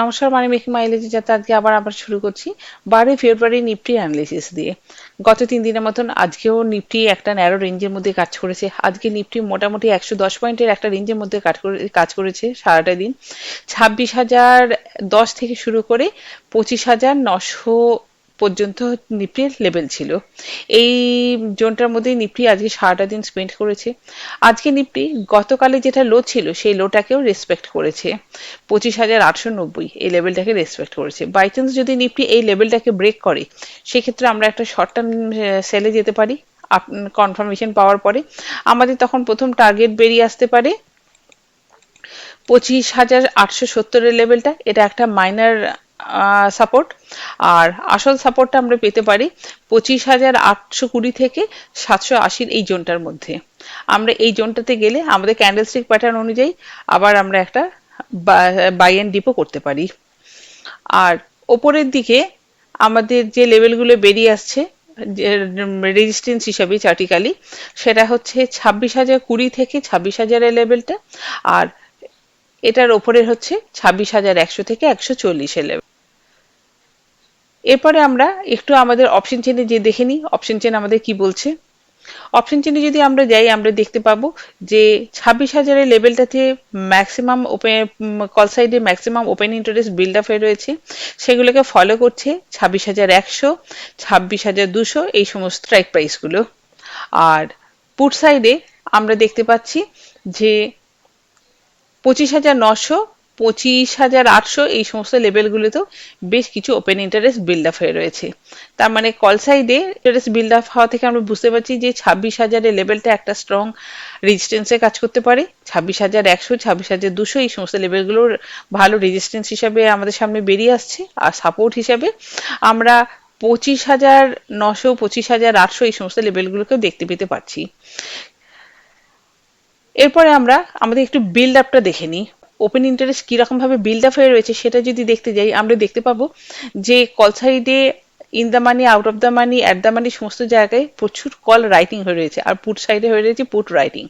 নমস্কার মানে মেকি মাইলেজে যাতে আজকে আবার আবার শুরু করছি বারোই ফেব্রুয়ারি নিফটি অ্যানালিসিস দিয়ে। গত তিন দিনের মতন আজকেও নিফটি একটা ন্যারো রেঞ্জের মধ্যে কাজ করেছে। আজকে নিফটি মোটামুটি একশো দশ পয়েন্টের একটা রেঞ্জের মধ্যে কাজ করে, কাজ করেছে সারাটা দিন। ছাব্বিশ হাজার দশ থেকে শুরু করে পঁচিশ হাজার নশো পর্যন্ত নিফটির লেভেল ছিল। এই জোনটার মধ্যেই নিফটি আজকে সারাটা দিন স্পেন্ড করেছে। আজকে নিফটি গতকালে যেটা লো ছিল, সেই লোটাকেও রেসপেক্ট করেছে। পঁচিশ হাজার আটশো নব্বই, এই লেভেলটাকে রেসপেক্ট করেছে। বাই চান্স যদি নিফটি এই লেভেলটাকে ব্রেক করে, সেক্ষেত্রে আমরা একটা শর্ট টার্ম সেলে যেতে পারি। কনফার্মেশন পাওয়ার পরে আমাদের তখন প্রথম টার্গেট বেরিয়ে আসতে পারে পঁচিশ হাজার আটশো সত্তরের লেভেলটা এটা একটা মাইনার সাপোর্ট আর আসল সাপোর্টটা আমরা পেতে পারি পঁচিশ হাজার আটশো কুড়ি থেকে সাতশো আশির এই জোনটার মধ্যে। আমরা এই জোনটাতে গেলে আমাদের ক্যান্ডেলস্টিক প্যাটার্ন অনুযায়ী আবার আমরা একটা বাই অ্যান্ড ডিপো করতে পারি। আর ওপরের দিকে আমাদের যে লেভেলগুলো বেরিয়ে আসছে রেজিস্ট্যান্স হিসাবে চার্টিক্যালি সেটা হচ্ছে ছাব্বিশ হাজার কুড়ি থেকে ছাব্বিশ হাজারের লেভেলটা আর এটার ওপরে হচ্ছে ছাব্বিশ হাজার একশো থেকে একশো চল্লিশের লেভেল এরপরে আমরা একটু আমাদের অপশন চেনে যে দেখে নিই। অপশন চেন আমাদের কি বলছে? অপশন চেনে যদি আমরা যাই, আমরা দেখতে পাবো যে ছাব্বিশ হাজারের লেভেলটাতে ম্যাক্সিমাম ওপেন কল সাইডে maximum open interest build up হয়ে রয়েছে। সেগুলোকে ফলো করছে ছাব্বিশ হাজার একশো, ছাব্বিশ হাজার দুশো, এই সমস্ত স্ট্রাইক প্রাইসগুলো আর পুট সাইডে আমরা দেখতে পাচ্ছি যে পঁচিশ হাজার নশো পঁচিশ হাজার আটশো এই সমস্ত লেভেলগুলোতেও বেশ কিছু ওপেন ইন্টারেস্ট বিল্ড আপ হয়ে রয়েছে। তার মানে কল সাইডে ইন্টারেস্ট বিল্ড আপ হওয়া থেকে আমরা বুঝতে পারছি যে ছাব্বিশ হাজারের লেভেলটা একটা স্ট্রং রেজিস্ট্যান্সে কাজ করতে পারে। ছাব্বিশ হাজার একশো, ছাব্বিশ হাজার দুশো এই সমস্ত লেভেলগুলোর ভালো রেজিস্ট্যান্স হিসাবে আমাদের সামনে বেরিয়ে আসছে। আর সাপোর্ট হিসাবে আমরা পঁচিশ হাজার নশো, পঁচিশ হাজার আটশো এই সমস্ত লেভেলগুলোকেও দেখতে পেতে পারছি। এরপরে আমরা আমাদের একটু বিল্ড আপটা দেখে নিই। ওপেন ইন্টারেস্ট কীরকমভাবে বিল্ড আপ হয়ে রয়েছে সেটা যদি দেখতে যাই, আমরা দেখতে পাবো যে কল সাইডে in the money out of the money at the money সমস্ত জায়গায় প্রচুর কল রাইটিং হয়ে রয়েছে আর পুট সাইডে হয়ে রয়েছে পুট রাইটিং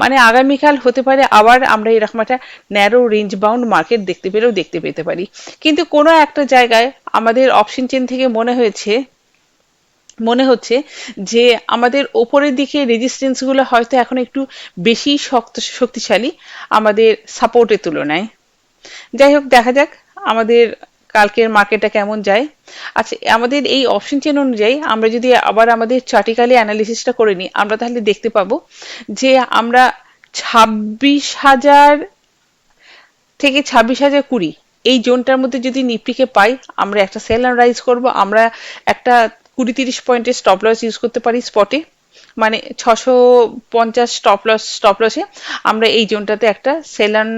মানে আগামীকাল হতে পারে আবার আমরা এরকম একটা ন্যারো রেঞ্জ বাউন্ড মার্কেট দেখতে পেলেও দেখতে পেতে পারি। কিন্তু কোনো একটা জায়গায় আমাদের অপশন চেন থেকে মনে হয়েছে মনে হচ্ছে যে আমাদের ওপরের দিকে রেজিস্ট্যান্সগুলো হয়তো এখন একটু বেশি শক্ত, শক্তিশালী আমাদের সাপোর্টের তুলনায়। যাই হোক, দেখা যাক আমাদের কালকের মার্কেটটা কেমন যায়। আচ্ছা আমাদের এই অপশন চেন অনুযায়ী আমরা যদি আবার আমাদের চার্টিক্যালি অ্যানালিসিসটা করে নিই, আমরা তাহলে দেখতে পাবো যে আমরা ছাব্বিশ হাজার থেকে ছাব্বিশ হাজার কুড়ি এই জোনটার মধ্যে যদি নিফটিকে পাই, আমরা একটা সেল রাইজ করব, আমরা একটা কুড়ি তিরিশ পয়েন্টের স্টপ লস ইউজ করতে পারি স্পটে মানে ছশো পঞ্চাশ স্টপ লস স্টপ লসে আমরা এই জোনটাতে একটা সেলান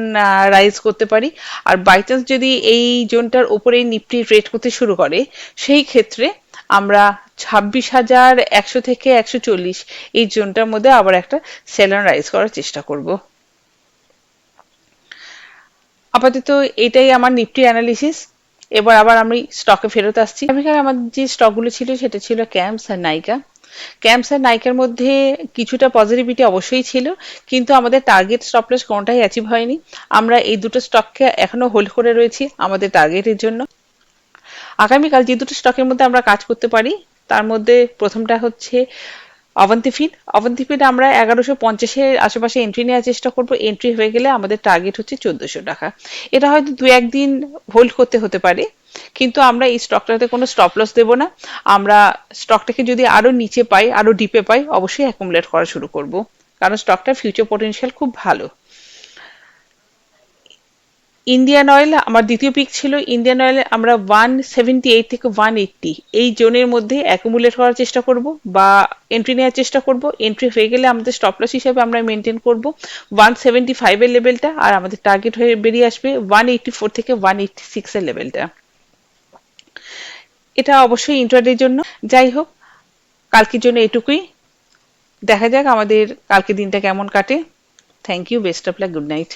রাইজ করতে পারি। আর বাই চান্স যদি এই জোনটার উপরে নিফটি রেট করতে শুরু করে, সেই ক্ষেত্রে আমরা ছাব্বিশ হাজার একশো থেকে একশো চল্লিশ এই জোনটার মধ্যে আবার একটা সেলান রাইজ করার চেষ্টা করব। আপাতত এটাই আমার নিফটি অ্যানালিসিস এবার আবার আমি স্টকে ফেরত আসছি। আমেরিকার আমার যে স্টকগুলো ছিল, সেটা ছিল ক্যাম্পস আর নাইকা ক্যাম্পস আর নাইকার মধ্যে কিছুটা পজিটিভিটি অবশ্যই ছিল, কিন্তু আমাদের টার্গেট স্টপলেস কোনটাই অ্যাচিভ হয়নি। আমরা এই দুটো স্টককে এখনও হোল্ড করে রয়েছি আমাদের টার্গেটের জন্য। আগামীকাল যে দুটো স্টকের মধ্যে আমরা কাজ করতে পারি, তার মধ্যে প্রথমটা হচ্ছে অবন্তি ফিড অবন্তি ফিড আমরা এগারোশো পঞ্চাশের আশেপাশে এন্ট্রি নেওয়ার চেষ্টা করব। এন্ট্রি হয়ে গেলে আমাদের টার্গেট হচ্ছে চোদ্দশো টাকা। এটা হয়তো দু একদিন হোল্ড করতে হতে পারে, কিন্তু আমরা এই স্টকটাতে কোনো স্টপ লস দেবো না। আমরা স্টকটাকে যদি আরও নিচে পাই আরও ডিপে পাই, অবশ্যই অ্যাকুমুলেট করা শুরু করব। কারণ স্টকটার ফিউচার পটেনশিয়াল খুব ভালো। ইন্ডিয়ান অয়েল আমার দ্বিতীয় পিক ছিল ইন্ডিয়ান অয়েলে আমরা ওয়ান সেভেন্টি এইট থেকে ওয়ান এইটটি এই জোনের মধ্যে অ্যাকুমুলেট করার চেষ্টা করব বা এন্ট্রি নেওয়ার চেষ্টা করব। এন্ট্রি হয়ে গেলে আমাদের স্টপ লস হিসাবে আমরা মেনটেন করব। ওয়ান সেভেন্টি ফাইভের লেভেলটা আর আমাদের টার্গেট হয়ে বেরিয়ে আসবে ওয়ান এইটটি ফোর থেকে ওয়ান এইটটি সিক্সের লেভেলটা এটা অবশ্যই ইন্টারডের জন্য। যাই হোক, কালকের জন্য এটুকুই। দেখা যাক আমাদের কালকে দিনটা কেমন কাটে। Thank you best of luck good night